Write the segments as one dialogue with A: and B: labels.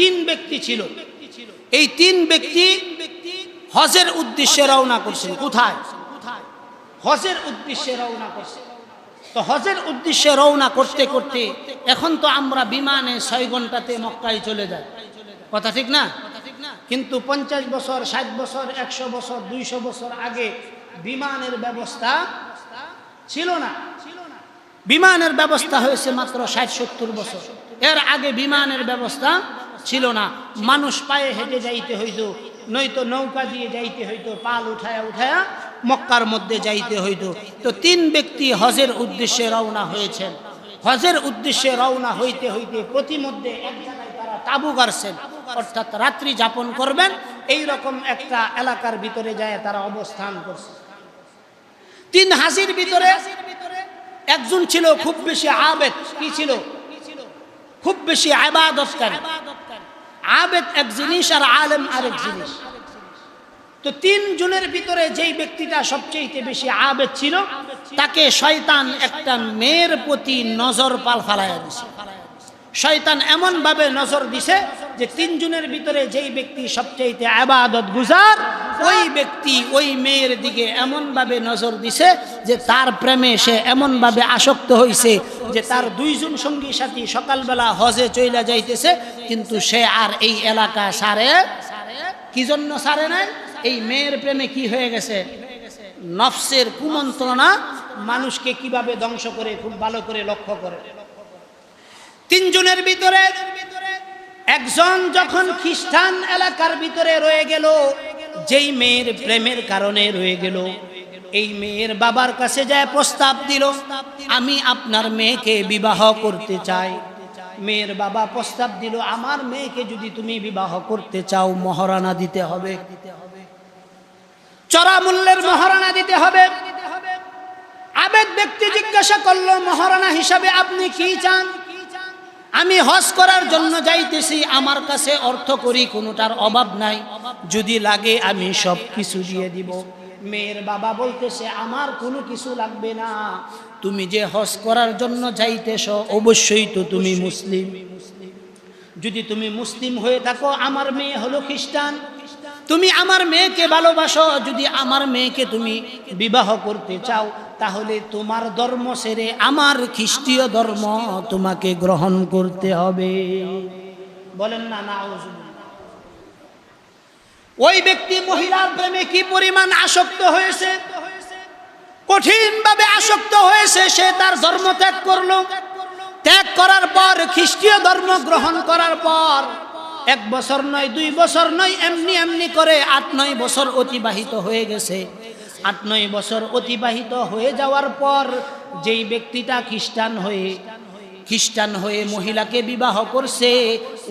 A: তিন ব্যক্তি ছিল। এই তিন ব্যক্তি হজের উদ্দেশ্যে রওনা করছেন। কোথায়? হজের উদ্দেশ্যে রওনা করছেন। তো হজের উদ্দেশ্যে রওনা করতে করতে এখন তো আমরা বিমানে ছয় ঘন্টাতে মক্কায় চলে যাই। কথা ঠিক না? কিন্তু পঞ্চাশ বছর, ষাট বছর, একশো বছর, দুইশো বছর আগে বিমানের ব্যবস্থা ছিল না। বিমানের ব্যবস্থা হয়েছে মাত্র ষাট সত্তর বছর। এর আগে বিমানের ব্যবস্থা ছিল না। মানুষ পায়ে হেঁটে যাইতে হইতো, নয়তো নৌকা দিয়ে যাইতে হইতো, পাল উঠায়া উঠায়া মক্কার মধ্যে যাইতে হইতো। তো তিন ব্যক্তি হজের উদ্দেশ্যে রওনা হয়েছেন। হজের উদ্দেশ্যে রওনা হইতে হইতে প্রতিমধ্যে এক জায়গায় তারা তাবু গাড়ছেন। অর্থাৎ রাত্রি যাপন করবেন, এই রকম একটা এলাকার ভিতরে যায় তারা অবস্থান করছে। তিন হাসির ভিতরে একজন ছিল খুব বেশি আবেদ, কি ছিল? খুব বেশি আবাদতকারী। আবেদ এক জিনিস আর আলেম আরেক জিনিস। তো তিন জনের ভিতরে যেই ব্যক্তিটা সবচেয়ে বেশি আবেদ ছিল, তাকে শয়তান একটা মেয়ের প্রতি নজর পাল ফালাইয়া দিছে। শয়তান এমন ভাবে নজর দিছে যে তিনজনের ভিতরে যেই ব্যক্তি সবচেয়ে আবাদত গুজার, ওই ব্যক্তি ওই মেয়ের দিকে এমন ভাবে নজর দিছে যে তার প্রেমে সে এমন ভাবে আসক্ত হইছে যে তার দুইজন সঙ্গী সাথী সকালবেলা হজে চইলা যাইতেছে, কিন্তু সে আর এই এলাকা সারে, কি জন্য সারে নাই? এই মেয়ের প্রেমে কি হয়ে গেছে? নফসের কুমন্ত্রণা মানুষকে কীভাবে ধ্বংস করে, খুব ভালো করে লক্ষ্য করে। তিনজনের ভিতরে একজন যখন খ্রিস্টান এলাকার ভিতরে রয়ে গেল, যেই মেয়ের প্রেমের কারণে রয়ে গেল, এই মেয়ের বাবার কাছে যায় প্রস্তাব দিল, আমি আপনার মেয়েকে বিবাহ করতে চাই। মেয়ের বাবা প্রস্তাব দিল, আমার মেয়েকে যদি তুমি বিবাহ করতে চাও, মহারানা দিতে হবে। চড়া মূল্যের মহারানা দিতে হবে। আবেদ ব্যক্তি জিজ্ঞাসা করল, মহারানা হিসাবে আপনি কি চান? আমি হজ করার জন্য যাইতেছি, আমার কাছে অর্থ করি, কোনোটার অভাব নাই। যদি লাগে আমি সব কিছু দিয়ে দিব। মেয়ের বাবা বলতেছে, আমার কোনো কিছু লাগবে না। তুমি যে হজ করার জন্য যাইতেছ, অবশ্যই তো তুমি মুসলিম। যদি তুমি মুসলিম হয়ে থাকো, আমার মেয়ে হলো খ্রিস্টান। তুমি আমার মেয়েকে ভালোবাসো, যদি আমার মেয়েকে তুমি বিবাহ করতে চাও, তাহলে তোমার ধর্ম সেরে আমার খ্রিস্টীয় ধর্ম তোমাকে গ্রহণ করতে হবে। বলেন না না ওই ব্যক্তি, মহিলার প্রেমে কি পরিমাণ আসক্ত হয়েছে? কঠিনভাবে আসক্ত হয়েছে, সে তার ধর্ম ত্যাগ করল। ত্যাগ করার পর, খ্রিস্টীয় ধর্ম গ্রহণ করার পর এক বছর নয়, দুই বছর নয়, এমনি এমনি করে আট নয় বছর অতিবাহিত হয়ে গেছে। আট নয় বছর অতিবাহিত হয়ে যাওয়ার পর যেই ব্যক্তিটা খ্রিস্টান হয়ে খ্রিস্টান হয়ে মহিলাকে বিবাহ করছে,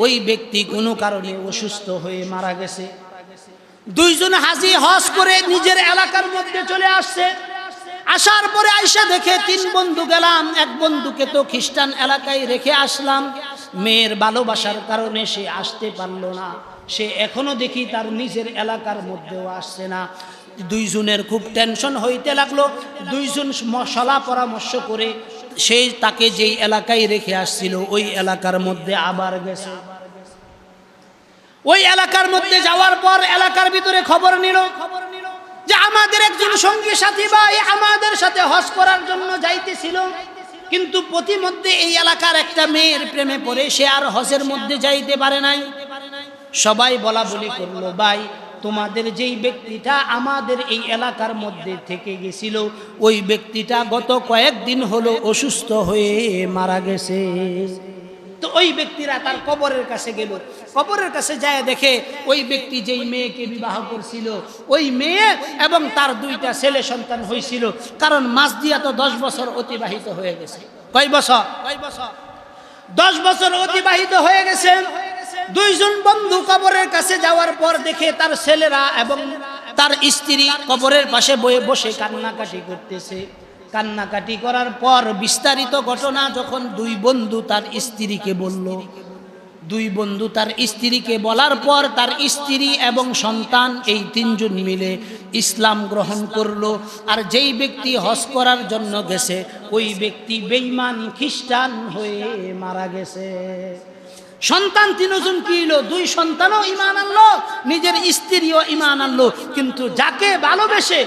A: ওই ব্যক্তি কোনো কারণে অসুস্থ হয়ে মারা গেছে। দুইজন হাজি হজ করে নিজের এলাকার মধ্যে চলে আসছে। আসার পরে আইসা দেখে তিন বন্ধু গেলাম, এক বন্ধুকে তো খ্রিস্টান এলাকায় রেখে আসলাম। মেয়ের ভালোবাসার কারণে সে আসতে পারল না। সে এখনও দেখি তার নিজের এলাকার মধ্যেও আসছে না। দুইজনের খুব টেনশন হইতে লাগল। দুইজন মশলা পরামর্শ করে সে তাকে যেই এলাকায় রেখে আসছিল, ওই এলাকার মধ্যে আবার গেছে। ওই এলাকার মধ্যে যাওয়ার পর এলাকার ভিতরে খবর নিল। খবর যে আমাদের একজন সঙ্গী সাথী ভাই আমাদের সাথে হজ করার জন্য যাইতেছিল, কিন্তু প্রতিমধ্যে এই এলাকার একটা মেয়ের প্রেমে পড়ে, সে আর হজের মধ্যে যাইতে পারে নাই। সবাই বলা বলি করল, ভাই, তোমাদের যেই ব্যক্তিটা আমাদের এই এলাকার মধ্যে থেকে গেছিল, ওই ব্যক্তিটা গত কয়েকদিন হলো অসুস্থ হয়ে মারা গেছে। তো ওই ব্যক্তিরা তার কবরের কাছে গেল। কবরের কাছে যায় দেখে ওই ব্যক্তি যেই মেয়েকে বিবাহ করছিল, ওই মেয়ে এবং তার দুইটা ছেলে সন্তান হয়েছিল। কারণ মাস দিয়া তো দশ বছর অতিবাহিত হয়ে গেছে। কয় বছর? কয় বছর? দশ বছর অতিবাহিত হয়ে গেছে। দুইজন বন্ধু কবরের কাছে যাওয়ার পর দেখে তার ছেলেরা এবং তার স্ত্রী কবরের পাশে বয়ে বসে কান্নাকাটি করতেছে। কান্নাকাটি করার পর বিস্তারিত ঘটনা যখন দুই বন্ধু তার স্ত্রীকে বলল দুই বন্ধু তার স্ত্রীকে বলার পর তার স্ত্রী এবং সন্তান এই তিনজন মিলে ইসলাম গ্রহণ করল। আর যেই ব্যক্তি হজ করার জন্য গেছে, ওই ব্যক্তি বেইমান খ্রিস্টান হয়ে মারা গেছে। সন্তান তিনজন কি হলো? দুই সন্তানও ইমান আনলো, নিজের স্ত্রীও ইমান আনলো। কিন্তু যাকে ভালোবেসে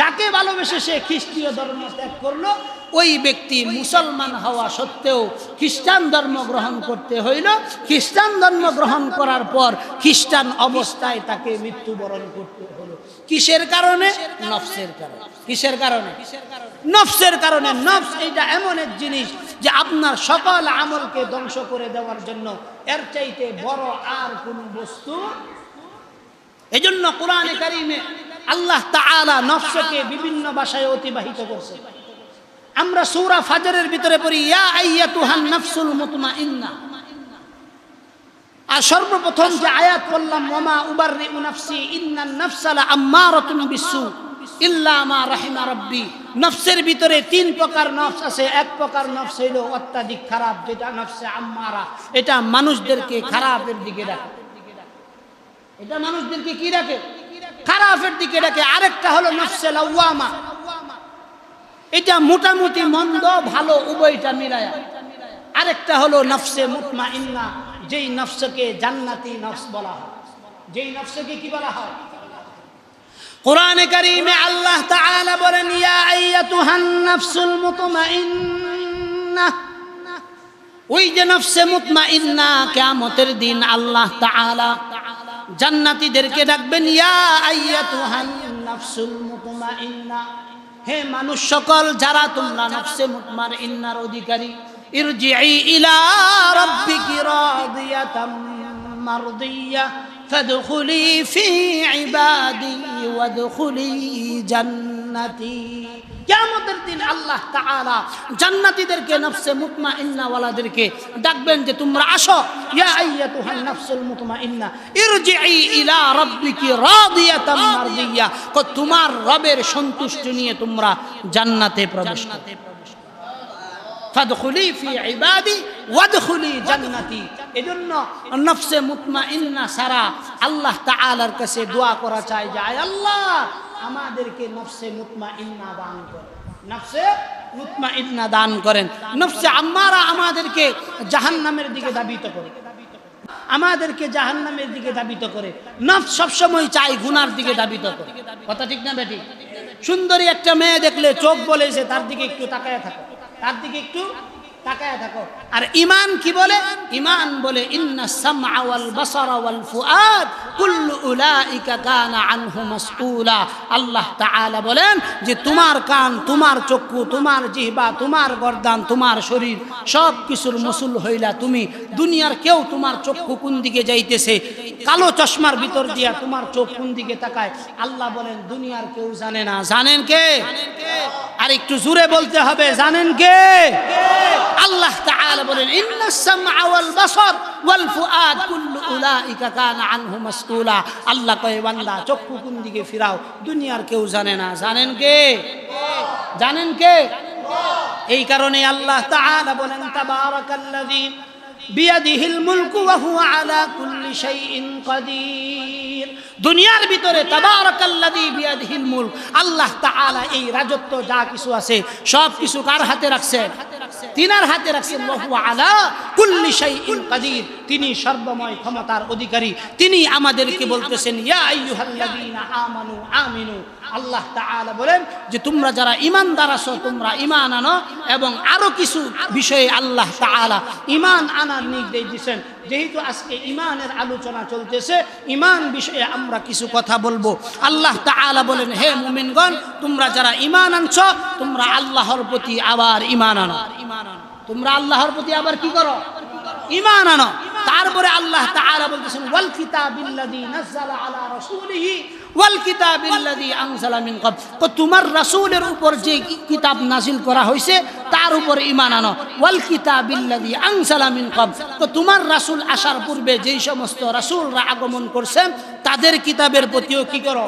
A: যাকে ভালোবেসে সে খ্রিস্টীয় ধর্ম ত্যাগ করল ওই ব্যক্তি মুসলমান হওয়া সত্ত্বেও খ্রিস্টান ধর্ম গ্রহণ করতে হইল। খ্রিস্টান ধর্ম গ্রহণ করার পর খ্রিস্টান অবস্থায় তাকে মৃত্যুবরণ করতে হলো। কিসের কারণে? নফসের কারণে। কিসের কারণে? নফসের কারণে। নফস এটা এমন এক জিনিস যে আপনার সকল আমলকে ধ্বংস করে দেওয়ার জন্য এর চাইতে বড় আর কোন বস্তু এজন্য কোরআনে কারিমে আল্লাহ তাআলা নফসকে বিভিন্ন ভাষায় অতিবাহিত করছে। আমরা সূরা ফাজরের ভিতরে পড়ি, ইয়া আইয়াতুহান নাফসুল মুতমাইন্না। আর সর্বপ্রথম যে আয়াত পড়লাম ওমা উবাররি নাফসি ইন্নান নাফসালা আম্মারাতুন বিসু ইল্লা মা রাহিমা রাব্বি। নফসের ভিতরে তিন প্রকার নফস আছে। এক প্রকার নফস হইল অত্যাধিক খারাপ, যেটা নফসে আম্মারা। এটা মানুষদেরকে খারাপের দিকে ডাকে। এটা মানুষদেরকে কি ডাকে? খারাপের দিকে ডাকে। আরেকটা হলো নফসে লাওয়ামা। এটা মোটামুটি মন্দ, ভালো, উভয়টা মিলায়া। আরেকটা হলো নফসে মুতমা ইন্না যেই নফসকে জান্নাতি নফস বলা হয়। যেই নফসকে কি বলা হয়? কোরআনে কারিমে আল্লাহ তাআলা বলেন, ইয়া আইয়াতুহান নাফসুল মুতমাইন্না, ওই যে নফসে মুতমাইন্না, কিয়ামতের দিন আল্লাহ তাআলা জান্নাতীদেরকে ডাকবেন, ইয়া আইয়াতুহান নাফসুল মুতমাইন্না। হে মানুষ সকল যারা তোমরা নফসে মুতমাইন্নার অধিকারী ইরজিই ইলা রাব্বিকি রাদিয়াতাম মারদিয়া। ফাদখুলি ফি ইবাদি ওয়াদখুলি জান্নাতি কিয়ামতের দিন আল্লাহ তাআলা জান্নাতীদেরকে, নফসে মুতমাইন্নাওয়ালাদেরকে ডাকবেন যে, তোমরা আসো। ইয়া আইয়াতুহান নাফসুল মুতমাইন্না ইরজিই ইলা রাব্বিকি রাদিয়াতাম মারদিয়া। তোমার রবের সন্তুষ্টি নিয়ে তোমরা জান্নাতে প্রবেশ করো। ফাদখুলি ফি ইবাদি ওয়াদখুলি জান্নাতি এজন্য নফসে মুতমাইন্না সারা আল্লাহ তাআলার কাছে দোয়া করা চাই যে, আয় আল্লাহ, আমাদেরকে নফসে মুতমাইন্না দান করেন নফসে মুতমাইন্না দান করেন। নফসে আম্মারা আমাদেরকে জাহান্নামের দিকে দাবিত করে। আমাদেরকে জাহান্নামের দিকে দাবিত করে। নফস সবসময় চাই গুনার দিকে দাবিত করে। কথা ঠিক না বেটি? সুন্দরী একটা মেয়ে দেখলে চোখ বলেছে, তার দিকে একটু তাকায় থাকো। তার দিকে একটু তাকায় থাকো। আর ইমান কি বলে? ইমান বলে, ইন্না সামআ ওয়াল বাসারা ওয়াল ফুআদ, কুল্লু উলাইকা কানা আনহু মাসউলা। আল্লাহ তাআলা বলেন যে তোমার কান, তোমার চক্ষু, তোমার জিহ্বা, তোমার গর্দান, তোমার শরীর সব কিছুর মসুল হইলা তুমি। দুনিয়ার কেউ তোমার চক্ষু কোন দিকে যাইতেছে? কালো চশমার ভিতর দিয়া তোমার চোখ কোন দিকে তাকায়? আল্লাহ বলেন, দুনিয়ার কেউ জানে না। জানেন কে? আর একটু জুড়ে বলতে হবে, জানেন কে? আল্লাহ তাআলা বলেন, ইন্নাস সামআ ওয়াল বাসার। আল্লাহ কয়, বান্দা, চক্ষু কোন দিকে ফিরাও? দুনিয়ার কেউ জানে না। জানেন কে? জানেন কে? এই কারণে আল্লাহ তাআলা বলেন, তাবারাকাল্লাযী বিয়াদিহিল মুলকু ওয়া হুয়া আলা কুল্লি শাইইন দুনিয়ার ভিতরে তাবারাকাল্লাযী বিয়াদিহিল মুলক। আল্লাহ তাআলা এই রাজত্ব যা কিছু আছে, সব কিছু কার হাতে রাখছে? তিনার হাতে রাখছেন ওয়া কুল্লি শাইইন কাদির তিনি সর্বময় ক্ষমতার অধিকারী। তিনি আমাদেরকে বলতেছেন ইয়া আইয়ুহাল্লাযীনা আমানু আমিনু। আল্লাহ তাআলা বলেন যে তোমরা যারা ইমানদার আছো তোমরা ইমান আনো এবং আরও কিছু বিষয়ে আল্লাহ তাআলা ইমান আনার নির্দেশ দিয়েছেন। যেহেতু আজকে ইমানের আলোচনা চলতেছে ইমান বিষয়ে আমরা কিছু কথা বলব। আল্লাহ তাআলা বলেন হে মুমিনগণ তোমরা যারা ইমান আনছো তোমরা আল্লাহর প্রতি আবার ইমান আনো ইমান আনো। তোমরা আল্লাহর প্রতি আবার কি করো? ইমান আনো। তারপরে আল্লাহ তাআলা বলতেছেন, ওয়াল কিতাবিল্লাযী নাযালা আলা রাসূলিহি, ওয়াল কিতাবিল্লাযী আনজালা মিন ক্বাব তো তোমার রাসূলের উপর যে কিতাব নাজিল করা হয়েছে তার উপর ঈমান আনো। ওয়াল কিতাবিল্লাযী আনজালা মিন তো তোমার রাসূল আসার পূর্বে যেই সমস্ত রাসূলরা আগমন করছেন, তাদের কিতাবের প্রতিও কি করো?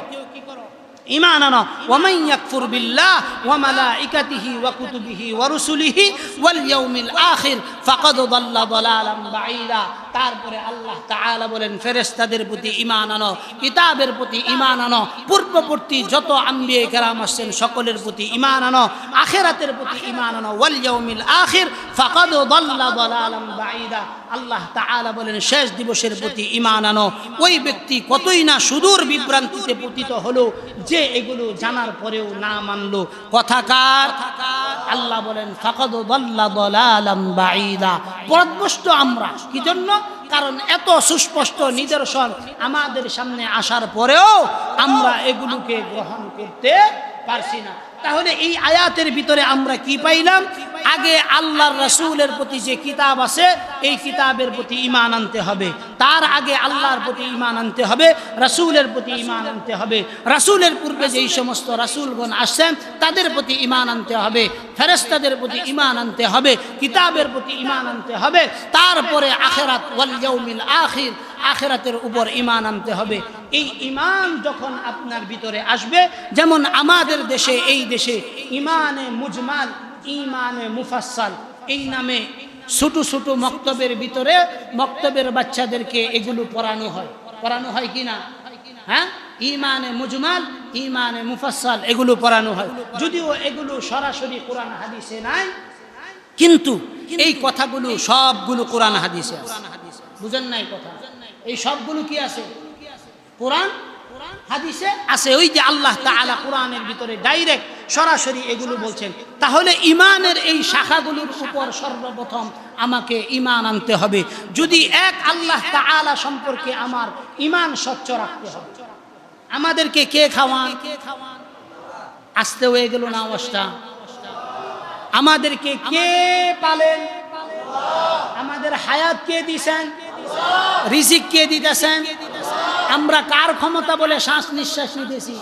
A: ইমান আনো। ওয়ামান ইয়াকফুর বিল্লাহ ওয়া মালাইকাতিহি ওয়া কুতুবিহি ওয়া রুসুলিহি ওয়াল ইয়াউমিল আখির ফাকাদ দাল্লা দালালাম বাঈদা। তারপরে আল্লাহ তাআলা বলেন, ফেরেশতাদের প্রতি ঈমান আনো, কিতাবের প্রতি ঈমান আনো, পূর্ববর্তী যত আম্বিয়ে কেরাম আসছেন সকলের প্রতি ঈমান আনো, আখিরাতের প্রতি ঈমান আনো। ওয়াল ইয়াউমিল আখির ফাকাদ দাল্লা দালালাম বাঈদা। আল্লাহ তাআলা বলেন, শেষ দিবসের প্রতি ঈমান আনো। ওই ব্যক্তি কতই না সুদূর বিভ্রান্তিতে পতিত হলো, যে এগুলো জানার পরেও না মানলো কথাকার আল্লাহ বলেন, ফাকাদ আমরা কি জন্য কারণ এত সুস্পষ্ট নিদর্শন আমাদের সামনে আসার পরেও আমরা এগুলোকে গ্রহণ করতে পারছি না। তাহলে এই আয়াতের ভিতরে আমরা কি পাইলাম? আগে আল্লাহর রাসূলের প্রতি যে কিতাব আছে, এই কিতাবের প্রতি ইমান আনতে হবে। তার আগে আল্লাহর প্রতি ঈমান আনতে হবে, রাসূলের প্রতি ইমান আনতে হবে। রাসূলের পূর্বে যেই সমস্ত রাসূলগণ আসছেন, তাদের প্রতি ইমান আনতে হবে ফেরেস্তাদের প্রতি ইমান আনতে হবে, কিতাবের প্রতি ইমান আনতে হবে। তারপরে আখেরাত ওয়াল ইয়াউমিল আখির, আখেরাতের উপর ইমান আনতে হবে। এই ইমান যখন আপনার ভিতরে আসবে, যেমন আমাদের দেশে, এই দেশে ইমানে মুজমাল ইমানে মুফাসসাল। এই নামে ছোট ছোট মক্তবের ভিতরে মক্তবের বাচ্চাদেরকে এগুলো পড়ানো হয়। পড়ানো হয় কি না? হ্যাঁ? ইমানে মুজমাল, ইমানে মুফাসাল এগুলো পড়ানো হয়। যদিও এগুলো সরাসরি কোরআন হাদিসে নাই, কিন্তু এই কথাগুলো সবগুলো কোরআন হাদিসে বুঝেন নাই কথা? এই সবগুলো কি আছে? কোরআন হাদিসে আছে। ওই যে আল্লাহ তা তাআলা কোরআনের ভিতরে ডাইরেক্ট সরাসরি এগুলো বলছেন। তাহলে ইমানের এই শাখাগুলোর উপর সর্বপ্রথম আমাকে ইমান আনতে হবে। যদি এক আল্লাহ তাআলা সম্পর্কে আমার ইমান স্বচ্ছ রাখতে হবে আমাদেরকে কে খাওয়ান কে খাওয়ান? আসতে হয়ে গেল না অবস্থা। আমাদেরকে কে পালেন? আমাদের হায়াত কে দিছেন? রিজিক কে দিতেছেন? আমরা কার ক্ষমতা বলে শ্বাস নিঃশ্বাস নিতেছি?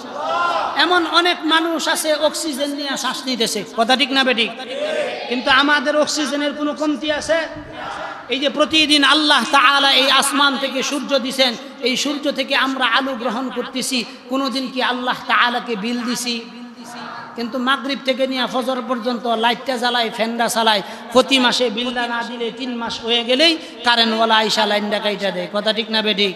A: এমন অনেক মানুষ আছে, অক্সিজেন নিয়ে শ্বাস নিতেছে। কথা ঠিক না বেঠিক? কিন্তু আমাদের অক্সিজেনের কোনো কমতি আছে? এই যে প্রতিদিন আল্লাহ তাআলা এই আসমান থেকে সূর্য দিছেন, এই সূর্য থেকে আমরা আলু গ্রহণ করতেছি। কোনোদিন কি আল্লাহ তাআলাকে বিল দিছি? কিন্তু মাগরিব থেকে নিয়ে ফজর পর্যন্ত লাইটটা জ্বালায়, ফ্যানটা চালায়। প্রতি মাসে বিলটা না দিলে তিন মাস হয়ে গেলেই কারেন্টওয়ালা আইসা লাইনটা কাইটা দেয়। কথা ঠিক না বেঠিক?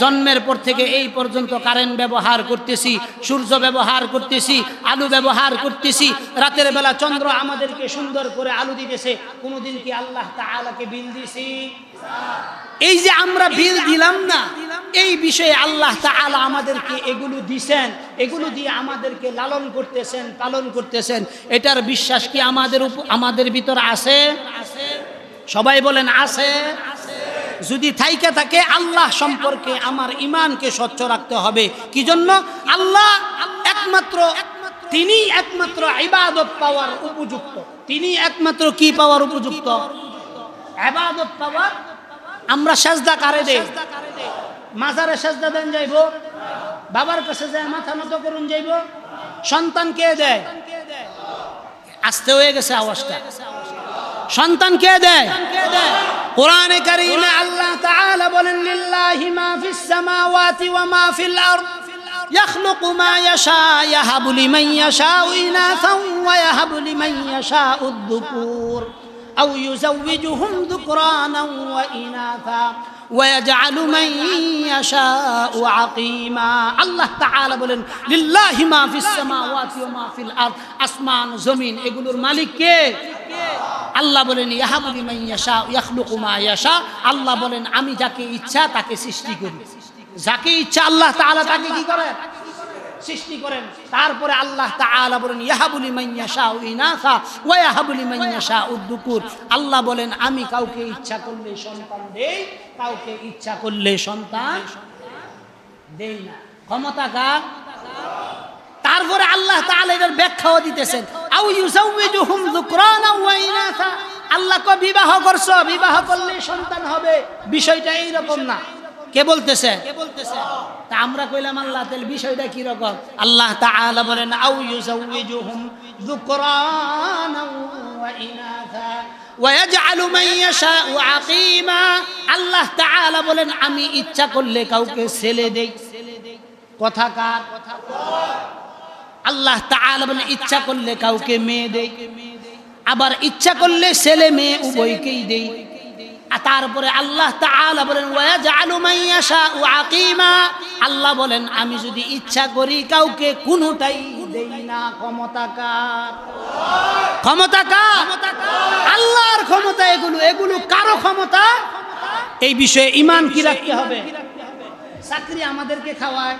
A: জন্মের পর থেকে এই পর্যন্ত কারেন্ট ব্যবহার করতেছি, সূর্য ব্যবহার করতেছি, আলু ব্যবহার করতেছি। রাতের বেলা চন্দ্র আমাদেরকে সুন্দর করে আলু দিতেছে। কোনোদিন কি আল্লাহ তাআলাকে বিল দিছি এই যে আমরা বিল দিলাম না, এই বিষয়ে আল্লাহ তাআলা আমাদেরকে এগুলো দিছেন, এগুলো দিয়ে আমাদেরকে লালন করতেছেন, পালন করতেছেন। এটার বিশ্বাস কি আমাদের আমাদের ভিতর আছে? সবাই বলেন, আছে। যদি থাইকে থাকে, আল্লাহ সম্পর্কে আমার ইমানকে স্বচ্ছ রাখতে হবে। কি জন্য আল্লাহ একমাত্র, তিনি একমাত্র ইবাদত পাওয়ার উপযুক্ত। তিনি একমাত্র কি পাওয়ার উপযুক্ত? ইবাদত পাওয়ার। আমরা সেজদা কারে দেই? মাজারে সেজদা দেন যাইব? বাবার কাছে যায়, মাথা নত করুন যাইব? সন্তান কে দেয়? আসতে হয়ে গেছে আওয়াজটা। সন্তান কে দেয়? কোরআনে কারীমে আল্লাহ তাআলা বলেন লিল্লাহি মা ফিস সামাওয়াতি ওয়া মা ফিল আরদ يخلق ما يشاء يهب لمن يشاء إناثا ويهب لمن يشاء الذكور أو يزوجهم ذكرانا وإناثا আল্লাহ তাআলা বলেন, লিল্লাহি মা ওয়া মা ফিল আরদ। আসমান, জমিন, এগুলোর মালিক কে? আল্লাহ বলেন ইয়াহাবুলি মাইয়াশা ইয়াখলুকু মা ইয়াশা। আল্লাহ বলেন, আমি যাকে ইচ্ছা তাকে সৃষ্টি করি। যাকে ইচ্ছা আল্লাহ তাআলা তাকে কি করে সৃষ্টি করেন। তারপরে আল্লাহ তাআলা বলেন ইয়াহাবুলি মান ইয়াশা ইনাসা ওয়া ইয়াহাবুলি ইয়াশা উদ্দুকুর। আল্লাহ বলেন, আমি কাউকে ইচ্ছা করলে সন্তান দেই, কাউকে ইচ্ছা করলে সন্তান দেই না। ক্ষমতা কার? তারপরে আল্লাহ তাআলা এটার ব্যাখ্যাও দিতেছেন, আউ ইউসাউবিজুহুম যুকরানা ওয়া ইনাসা। আল্লাহ কো বিবাহ করছ, বিবাহ করলে সন্তান হবে। বিষয়টা এই রকম না। কে বলতেছে? কে বলতেছে তা আমরা কইলাম, আল্লাহ, তাহলে বিষয়টা কি রকম? আল্লাহ তাআলা বলেন আউ ইউজাউজুহুম যুকরানা ওয়া ইনাসা ওয়াজআলু মান ইয়াশাউ আকিমা। আল্লাহ তাআলা বলেন, আমি ইচ্ছা করলে কাউকে ছেলে দেই। কথা কার? আল্লাহ তাআলা বলেন, ইচ্ছা করলে কাউকে মেয়ে দেই। আবার, ইচ্ছা করলে ছেলে মেয়ে উভয়কেই দেই। আর তারপরে আল্লাহ তাআলা বলেন, ওয়াজআলু মান ইয়াশাউ আকিমা। আল্লাহ বলেন, আমি যদি ইচ্ছা করি কাউকে কোনোটাই দেই না। ক্ষমতাকার ক্ষমতাকার আল্লাহর ক্ষমতা এগুলো। এগুলো কারও ক্ষমতা? এই বিষয়ে ইমান কি রাখতে হবে? চাকরি আমাদেরকে খাওয়ায়।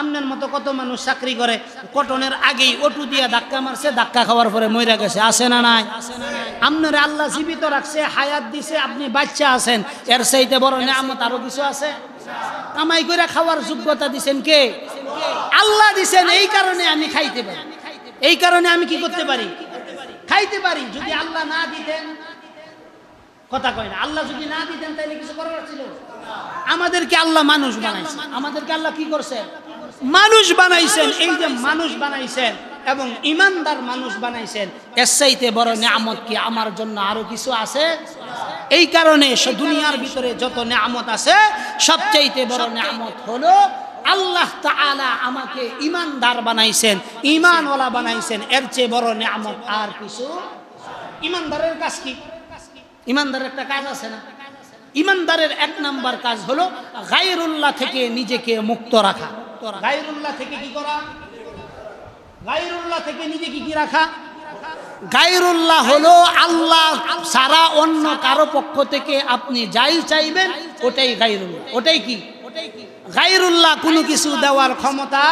A: আপনার মতো কত মানুষ চাকরি করে? কটনের আগেই অটু দিয়া ধাক্কা মারছে, ধাক্কা খাওয়ার পরে মইরা গেছে। আসে না নাই? আপনার আল্লাহ জীবিত রাখছে, হায়াত দিছে, আপনি বাচ্চা আছেন। এর চাইতে বড় নিয়ামত আরও কিছু আছে? কামাই করে খাওয়ার যোগ্যতা দিছেন কে? আল্লাহ দিছেন, এই কারণে আমি খাইতে পারি। এই কারণে আমি কি করতে পারি? খাইতে পারি। যদি আল্লাহ না দিতেন, কথা কয় না। আল্লাহ যদি না দিতেন তাহলে কিছু করার ছিল? আমাদেরকে আল্লাহ মানুষ বানাইছেন। আমাদেরকে আল্লাহ কি করছেন? মানুষ বানাইছেন। এই যে মানুষ বানাইছেন এবং ইমানদার মানুষ বানাইছেন, এর চাইতে বড় নিয়ামত কি আমার জন্য আরও কিছু আছে? এই কারণে দুনিয়ার ভিতরে যত নিয়ামত আছে সবচাইতে বড় নিয়ামত হলো আল্লাহ তাআলা আমাকে ইমানদার বানাইছেন, ইমানওয়ালা বানাইছেন। এর চেয়ে বড় নিয়ামত আর কিছু? ইমানদারের কাজ কি? ইমানদারের একটা কাজ আছে না? ইমানদারের এক নাম্বার কাজ হলো গায়রুল্লাহ থেকে নিজেকে মুক্ত রাখা। গায়রুল্লাহ থেকে কি করা? গায়রুল্লাহ থেকে নিজেকে কি রাখা? গায়রুল্লাহ হলো আল্লাহ সারা অন্য কারও পক্ষ থেকে আপনি যাই চাইবেন ওটাই গায়রুল্লাহ। ওটাই কি? গায়রুল্লাহ কোনো কিছু দেওয়ার ক্ষমতা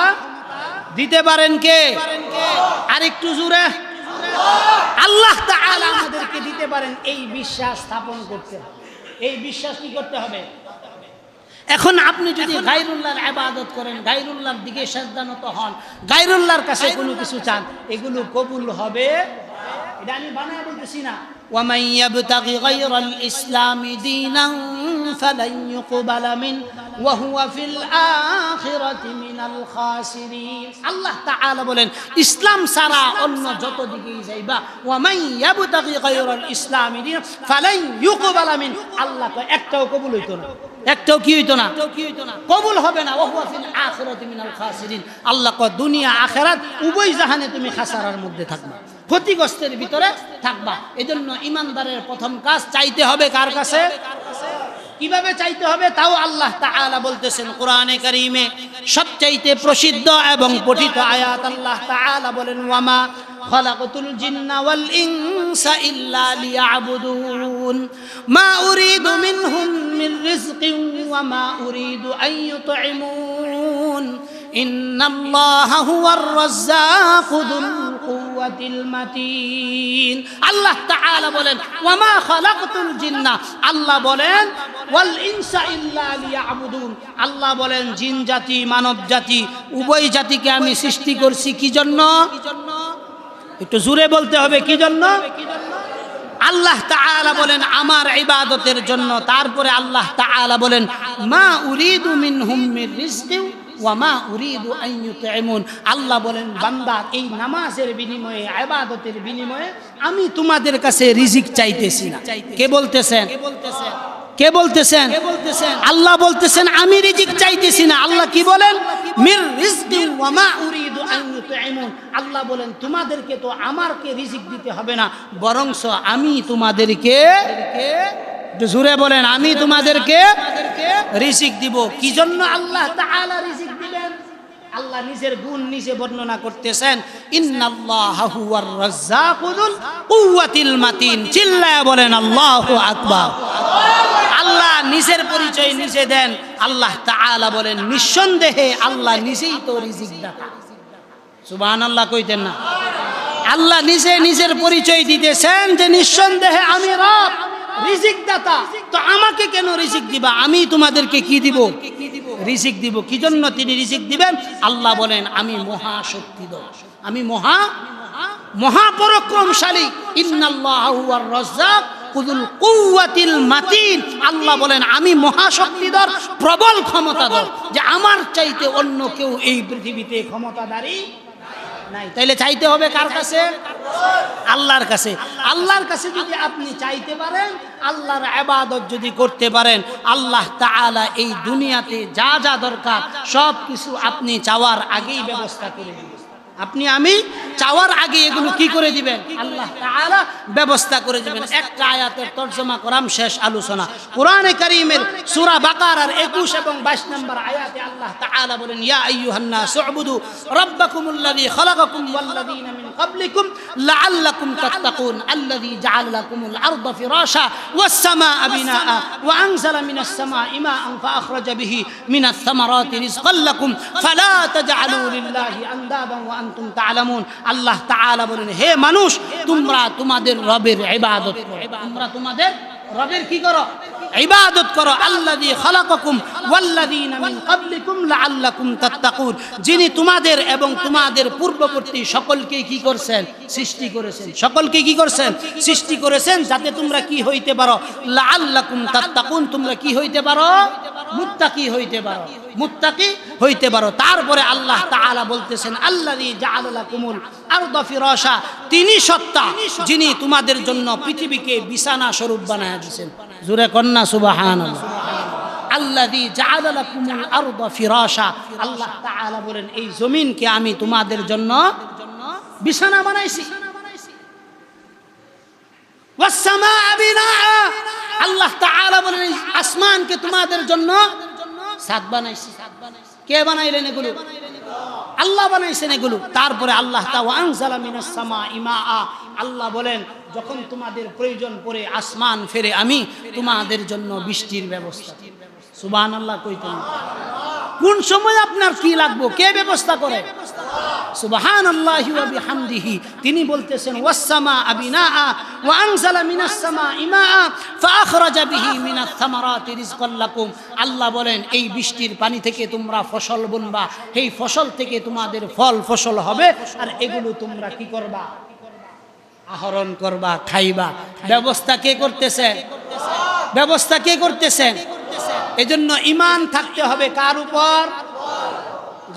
A: দিতে পারেন কে? আর একটু জুড়ে আল্লাহ আমাদেরকে দিতে পারেন এই বিশ্বাস স্থাপন করতে। হবে এই বিশ্বাস কি করতে হবে এখন আপনি যদি গাইরুল্লাহর আবাদত করেন গাইরুল্লাহর দিকে শ্রদ্ধানত হন গাইরুল্লাহর কাছে কোনো কিছু চান এগুলো কবুল হবে এটা আমি বানায় বলতেছি না ومن يبتغي غير الإسلام دينا فلن يقبل منه আল্লাহ বলেন ইসলাম সারা অন্য যত দিকেই যাইবা আল্লাহ তো একটাও কবুল হইতো না। একটাও কি হইতো না? কবুল হবে না। আল্লাহ দুনিয়া আখিরাত উভয় জাহানে তুমি খাসারার মধ্যে থাকবা। ক্ষতিগ্রস্তের ভিতরে থাকবা। এজন্য ইমানদারের প্রথম কাজ চাইতে হবে কার কাছে? কীভাবে চাইতে হবে তাও আল্লাহ তাআলা বলতেছেন কোরআনে কারীমে। সবচাইতে প্রসিদ্ধ এবং পঠিত আয়াত আল্লাহ তাআলা বলেন, ওয়ামা খলাকতুল জিন্না ওয়াল ইনসা ইল্লা লিয়াবুদুন। মা উরিদু মিনহুম মিন রিজকিন ওয়া মা উরিদু আন ইউতঈমুন। ইন্নাল্লাহা হুয়ার রাজ্জাকুল কুওয়াতিল মাতিন। আল্লাহ তাআলা বলেন, ওয়ামা খালাকতুল জিন্না। আল্লাহ বলেন, ওয়াল ইনসা ইল্লা লিয়াবুদুন। আল্লাহ বলেন, জিন জাতি, মানব জাতি, উভয় জাতিকে আমি সৃষ্টি করছি কি জন্য? একটু জুড়ে বলতে হবে, কি জন্য? আল্লাহ তাআলা বলেন, আমার ইবাদতের জন্য। তারপরে আল্লাহ তাআলা বলেন, মা উরিদু মিনহুম মির রিজকিন ওয়া মা উরিদু ইউতঈমুন আল্লাহ বলেন, বান্দা, এই নামাজের বিনিময়ে ইবাদতের বিনিময়ে আমি তোমাদের কাছে রিজিক চাইতেছি না। কে বলতেছেন? কে বলতেছেন? আল্লাহ বলতেছেন, আমি রিজিক চাইতেছি না। আল্লাহ কি বলেন? মির রিজকিন ওয়া মা উরিদু আন ইউতঈমুন আল্লাহ বলেন, তোমাদেরকে তো আমারকে রিজিক দিতে হবে না, বরংস আমি তোমাদেরকে জুড়ে বলেন, আমি তোমাদেরকে রিজিক দিব। কি জন্য আল্লাহ তাআলা রিজিক আল্লাহ নিজের গুণ নিজে বর্ণনা করতেছেন বলেন, আল্লাহু আকবার। আল্লাহ নিজের পরিচয় নিজে দেন, আল্লাহ তাআলা বলেন, নিঃসন্দেহে আল্লাহ নিজেই তো রিজিক সুবহানাল্লাহ কইতেন না। আল্লাহ নিজে নিজের পরিচয় দিতেছেন যে, নিঃসন্দেহে আমি রব রিজিক দাতা তো আমাকে কেন রিজিক দিবা? আমি তোমাদেরকে কি দিব? রিজিক দিব। কি জন্য তিনি রিজিক দিবেন? আল্লাহ বলেন, আমি মহা শক্তি আমি মহা, মহাপরাক্রমশালী। ইন্নাল্লাহুয়ার রাজ্জাক কুদুল কুয়াতিল মাতিন। আল্লাহ বলেন, আমি মহাশক্তিধর, প্রবল ক্ষমতাধর। যে আমার চাইতে অন্য কেউ এই পৃথিবীতে ক্ষমতাধারী নাই। তাইলে চাইতে হবে কার কাছে? আল্লাহর কাছে। আল্লাহর কাছে যদি আপনি চাইতে পারেন, আল্লাহর আবাদত যদি করতে পারেন, আল্লাহ তালা এই দুনিয়াতে যা যা দরকার সব কিছু আপনি চাওয়ার আগেই ব্যবস্থা করে দিবেন। আপনি আমি চাওয়ার আগে এগুলো কি করে দিবেন? আল্লাহ তাআলা ব্যবস্থা করে দিবেন। একটা আয়াতের তর্জমা করাম শেষ আলোচনা। কোরআনে কারীমের সূরা বাকারার 21 এবং 22 নম্বর আয়াতে আল্লাহ তাআলা বলেন ইয়া আইয়ুহান নাস উবুদু রাব্বাকুমুল্লাযী খালাকাকুম ওয়াল্লাযীনা মিন ক্বাবলিকুম লাআল্লাকুম তাত্তাকুন। আল্লাযী জাআলা লাকুমুল আরদা ফিরাশা ওয়াস সামাআ বিনাআ ওয়া আনজালা মিনাস সামা'i মাআন ফাআখরাজা বিহি মিনাস সামারাতি লাকুম। ফালা তাজআলু লিল্লাহি আনদাদান ওয়া আনতুম তা'লামুন আল্লাহ তাআলা বলেন, হে মানুষ, তোমরা তোমাদের রবের ইবাদত তোমরা তোমাদের রবের কি করো? ইবাদত করো, আল্লাযী খালাকাকুম ওয়াল্লাযীনা যিনি তোমাদের এবং তোমাদের পূর্ববর্তী সকলকে কি করছেন? সৃষ্টি করেছেন। সকলকে কি করছেন? সৃষ্টি করেছেন যাতে তোমরা কি হইতে পারো? লাআল্লাকুম তাত্তাকুন। তোমরা কি হইতে পারো? মুত্তাকি হইতে পারো। মুত্তাকি হইতে পারো। তারপরে আল্লাহ তাআলা বলতেছেন, আল্লাযী জাআলা লাকুমুল আরদা ফিরাশা। তিনি সত্তা, যিনি তোমাদের জন্য পৃথিবীকে বিছানা স্বরূপ বানায় দিয়েছেন। জুরে কন্যা আমি তোমাদের জন্য বিছানা বানাইছি। আল্লাহ তাআলা বলেন, এই আসমানকে তোমাদের জন্য ছাদ বানাইছি। কে বানাইলেন এগুলো? আল্লাহ বানাইছেন এগুলো। তারপরে আল্লাহ তাআলা আনজালা মিনাস আল্লাহ বলেন যখন তোমাদের প্রয়োজন পড়ে আসমান ফেরে আমি, তোমাদের জন্য বৃষ্টির ব্যবস্থা সুবহানাল্লাহ কইতেন কোন সময় আপনার কি লাগবো? কে ব্যবস্থা করে? তিনি বলতেছেন আল্লাহ বলেন, এই বৃষ্টির পানি থেকে তোমরা ফসল বুনবা। এই ফসল থেকে তোমাদের ফল ফসল হবে। আর এগুলো তোমরা কি করবা? আহরণ করবা, খাইবা। ব্যবস্থা কে করতেছে? ব্যবস্থা কে করতেছেন এজন্য ইমান থাকতে হবে কার উপর?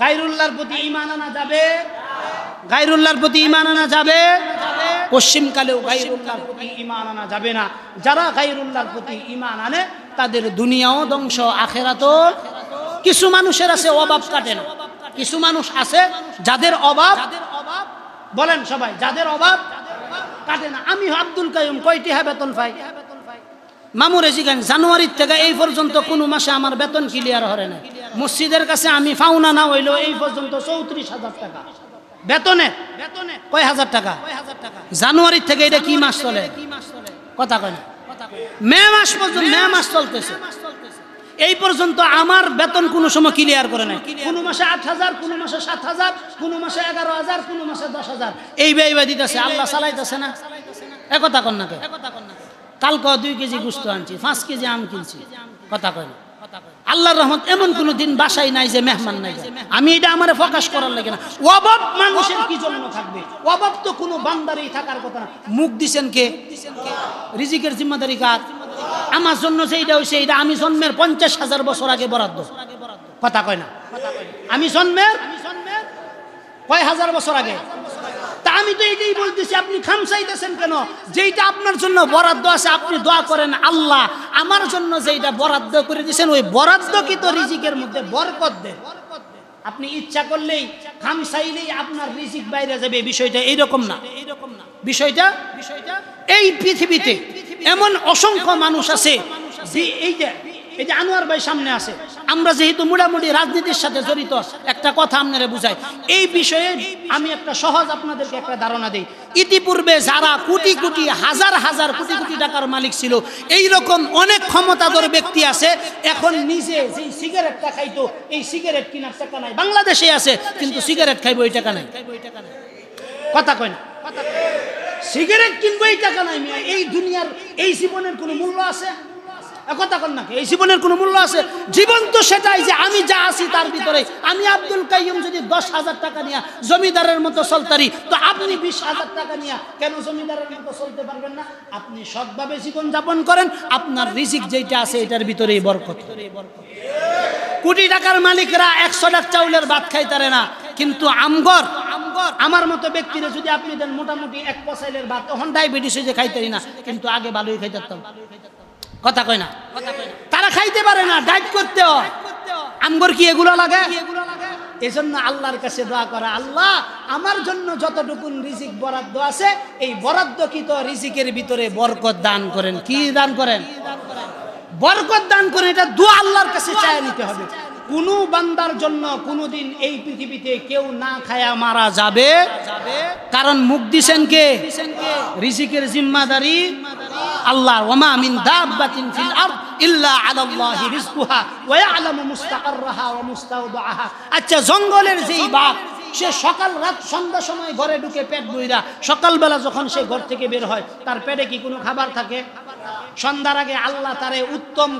A: গাইরুল্লাহর প্রতি ইমান আনা যাবে? গাইরুল্লাহর প্রতি ইমান আনা যাবে? পশ্চিমকালেও গাইরুল্লাহর প্রতি ইমান আনা যাবে না। যারা গাইরুল্লাহর প্রতি ইমান আনে, তাদের দুনিয়াও ধ্বংস, আখেরাতও। কিছু মানুষের আছে অভাব কাটে না। কিছু মানুষ আছে যাদের অভাব বলেন সবাই, যাদের অভাব কাটে না। আমি আব্দুল কাইম কয়টি হ্যাঁ বেতন পাই? মামুরে জিগান জানুয়ারির থেকে এই পর্যন্ত কোনো মাসে আমার বেতন ক্লিয়ার হরে না মসজিদের কাছে আমি পাওনা না হইল এই পর্যন্ত চৌত্রিশ হাজার টাকা। বেতনে বেতনে? কয় হাজার টাকা? জানুয়ারির থেকে এটা কি মাস চলে? কথা কয় না। মে মাস পর্যন্ত, মে মাস চলতেছে। এই পর্যন্ত আমার বেতন কোনো সময় ক্লিয়ার করে নাই। কোনো মাসে আট হাজার, কোনো মাসে সাত হাজার, কোনো মাসে এগারো হাজার, কোনো মাসে দশ হাজার। এই ব্যয় ব্যয় দিতেছে, আল্লাহ চালাইতেছে না। একথা কন না কে? কালকে দুই কেজি গুস্ত আনছি, পাঁচ কেজি আম কিনছি। কথা কয় না। আল্লাহর রহমত, এমন কোনো দিন বাসায় নাই যে মেহমান নাই। আমি এটা আমার প্রকাশ করার লাগে না। অভাব মানুষের কি জন্য থাকবে? অভাব তো কোনো বান্দারেই থাকার কথা না। মুখ দিছেন কে? রিজিকের জিম্মাদারি কার? আমার জন্য যেটা হয়েছে এটা আমি জন্মের পঞ্চাশ হাজার বছর আগে বরাদ্দ। কথা কয় না? আমি জন্মের কয় হাজার বছর আগে? তা আমি তো এইটাই বলতেছি, আপনি খামসাইতেছেন কেন? যেইটা আপনার জন্য বরাদ্দ আছে, আপনি দোয়া করেন আল্লাহ। আমার জন্য যেইটা বরাদ্দ করে দিয়েছেন, ওই বরাদ্দ কি তো রিজিকের মধ্যে বরকত দেন। আপনি ইচ্ছা করলেই খামসাইলেই আপনার রিজিক বাইরে যাবে। বিষয়টা এইরকম না। এইরকম না বিষয়টা বিষয়টা এই পৃথিবীতে এমন অসংখ্য মানুষ আছে যে এই যে এই যে আনোয়ার ভাই সামনে আছে, আমরা যেহেতু মোটামুটি রাজনীতির সাথে জড়িত, একটা কথা আপনারা বুঝাই। এই বিষয়ে আমি একটা সহজ আপনাদেরকে একটা ধারণা দিই। ইতিপূর্বে যারা কোটি কোটি, হাজার হাজার কোটি কোটি টাকার মালিক ছিল এই রকম অনেক ক্ষমতাধর ব্যক্তি আছে, এখন নিজে যেই সিগারেটটা খাইতো, এই সিগারেট কেনার টাকা নাই। বাংলাদেশে আছে, কিন্তু সিগারেট খাইবো এই টাকা নাই। কথা কয় না। সিগারেট কিনবো এই টাকা নাই মিয়া। এই দুনিয়ার, এই জীবনের কোনো মূল্য আছে? কথা কন নাকি এই জীবনের কোনো মূল্য আছে? জীবন তো সেটাই যে আমি যা আছি তার ভিতরে। আমি আব্দুল কাইয়ুম যদি দশ হাজার টাকা নিয়ে জমিদারের মতো চলতারি, তো আপনি বিশ হাজার টাকা নিয়ে কেন জমিদারের মতো চলতে পারবেন না? আপনি সৎভাবে জীবন যাপন করেন। আপনার রিজিক যেটা আছে, এটার ভিতরেই বরকত। কোটি টাকার মালিকরা একশো লাখ চাউলের ভাত খাইতারে না, কিন্তু আমগর আমার। মতো ব্যক্তিরা যদি আপনি দেন মোটামুটি এক পসাইলের ভাত তখন ডায়াবেটিস হয়ে যে খাইতারি না কিন্তু আগে ভালোই খাইতাম কথা কয় না? তারা খাইতে পারে না ডাইট করতে হয়। আমগর কি এগুলো লাগে? এজন্য আল্লাহর কাছে দোয়া করা আল্লাহ আমার জন্য যতটুকুন রিজিক বরাদ্দ আছে এই বরাদ্দকৃত রিজিকের ভিতরে বরকত দান করেন। কি দান করেন? বরকত দান করে এটা দোয়া আল্লাহর কাছে চায় নিতে হবে। কোনো বান্দার জন্য কোনোদিন এই পৃথিবীতে কেউ না খায়া মারা যাবে। কারণ মুখ দিছেন কে? রিজিকের জিম্মাদারি। আল্লাহ, ওমা মিন দাব্বাতিন ফিল আরদ ইল্লা আলাল্লাহি রিজকুহা ওয়া ইয়ালামু মুস্তাকাররাহা ওয়া মুস্তাওদাহা আচ্ছা জঙ্গলের যেই বাঘ, সে সকাল রাত সন্ধ্যা সময় ঘরে ঢুকে পেট বইরা, সকালবেলা যখন সে ঘর থেকে বের হয়, তার পেটে কি কোনো খাবার থাকে? সন্ধ্যার আগে আল্লাহ তারে উত্তম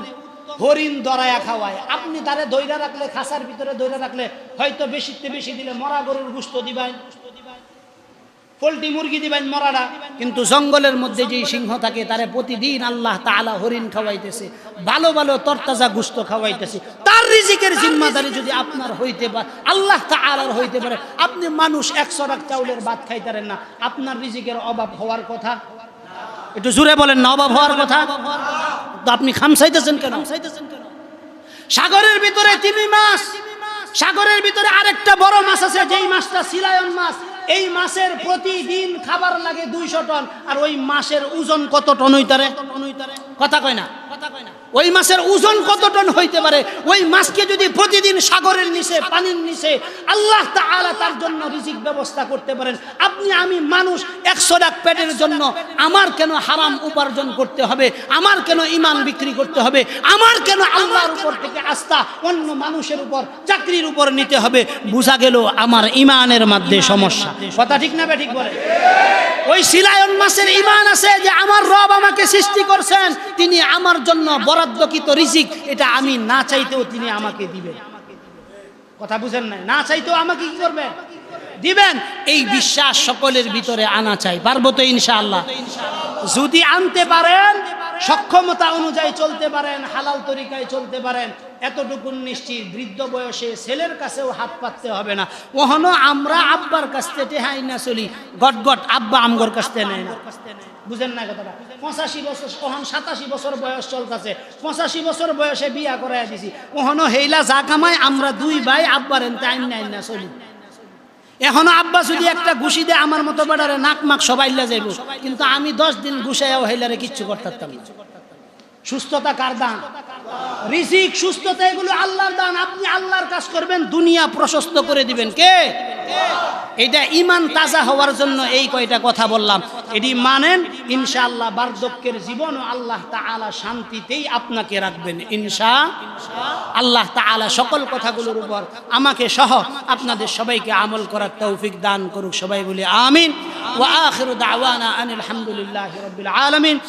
A: হরিণ দরায়া খাওয়ায়। আপনি তারে দইরা রাখলে খাসার ভিতরে দইরা রাখলে, হয়তো বেশিতে বেশি দিলে মরা গরুর গুস্ত দিবেন। পোলট্রি মুরগি দিবেন মরারা। কিন্তু জঙ্গলের মধ্যে যেই সিংহ থাকে, তারে প্রতিদিন আল্লাহ তাআলা হরিণ খাওয়াইতেছে। ভালো ভালো, তরতাজা গুস্ত খাওয়াইতেছে। তার রিজিকের জিম্মাদারি যদি আপনার হইতে পারে, আল্লাহ তাআলার হইতে পারে, আপনি মানুষ একশো রাখ চাউলের ভাত খাইতারেন না। আপনার রিজিকের অভাব হওয়ার কথা। একটু জুড়ে বলেন না অভাব হওয়ার কথা? তো আপনি খামসাইতেছেন কেন? সাগরের ভিতরে তিমি মাছ, সাগরের ভিতরে আরেকটা বড় মাছ আছে, যেই মাছটা সিলায়ন মাছ, এই মাছের প্রতিদিন খাবার লাগে দুইশো টন, আর ওই মাছের ওজন কত টন হইতারে? কথা কয় না। ওই মাছের ওজন কত টন হইতে পারে? ওই মাছকে যদি প্রতিদিন সাগরের নিচে পানির নিচে আল্লাহ তাআলা তার জন্য রিজিক ব্যবস্থা করতে পারেন। আপনি আমি মানুষ একশো লাখ পেটের জন্য আমার কেন হারাম উপার্জন করতে হবে? আমার কেন ইমান বিক্রি করতে হবে? আমার কেন আল্লাহর উপর থেকে আস্থা অন্য মানুষের উপর চাকরির উপর নিতে হবে? বোঝা গেল আমার ইমানের মধ্যে সমস্যা। কথা ঠিক না ঠিক বলে? ওই শিলায়ন মাসের ইমান আছে যে আমার রব আমাকে সৃষ্টি করছেন তিনি আমার জন্য বরাদ্দকৃত রিজিক, এটা আমি না চাইতেও তিনি আমাকে দিবেন। কথা বুঝেন নাই? না চাইতেও আমাকে কি করবেন? দিবেন। এই বিশ্বাস সকলের ভিতরে আনা চাই। পারব তো ইনশাআল্লাহ। যদি আনতে পারেন সক্ষমতা অনুযায়ী চলতে পারেন, হালাল তরিকায় চলতে পারেন এতটুকু নিশ্চিত বৃদ্ধ বয়সে ছেলের কাছেও হাত পাততে হবে না। ওহনো আমরা আব্বার কাছ থেকে হাই না চলি, গট গট আব্বা আমগর কাছ থেকে নেয় না। বুঝেন না কথাটা? পঁচাশি বছর, ওহন সাতাশি বছর বয়স চলতেছে, পঁচাশি বছর বয়সে বিয়া করাই দিছি। ওহনো হেইলা যা কামাই আমরা দুই ভাই আব্বার এনতে আইন না চলি। এখনও আব্বা যদি একটা ঘুষি দেয়, আমার মতো বেড়ারে নাক মাক সবাই যাইব কিন্তু আমি দশ দিন ঘুষাইয়াও হেলারে কিচ্ছু করতাম না। সুস্থতা কার দান? রিজিক, সুস্থতা, এগুলো আল্লাহর দান। আপনি আল্লাহর কাজ করবেন, দুনিয়া প্রশস্ত করে দিবেন। কে? এটা ইমান তাজা হওয়ার জন্য এই কয়টা কথা বললাম। এটি মানেন, ইনশাআল্লাহ বার্ধক্যের জীবনও আল্লাহ তাআলা শান্তিতেই আপনাকে রাখবেন। ইনশা আল্লাহ তাআলা সকল কথাগুলোর উপর আমাকে সহ আপনাদের সবাইকে আমল করার তৌফিক দান করুক। সবাই বলে আমিন। ওয়া আখিরু আনিল হামদুলিল্লাহি রাব্বিল আলামিন।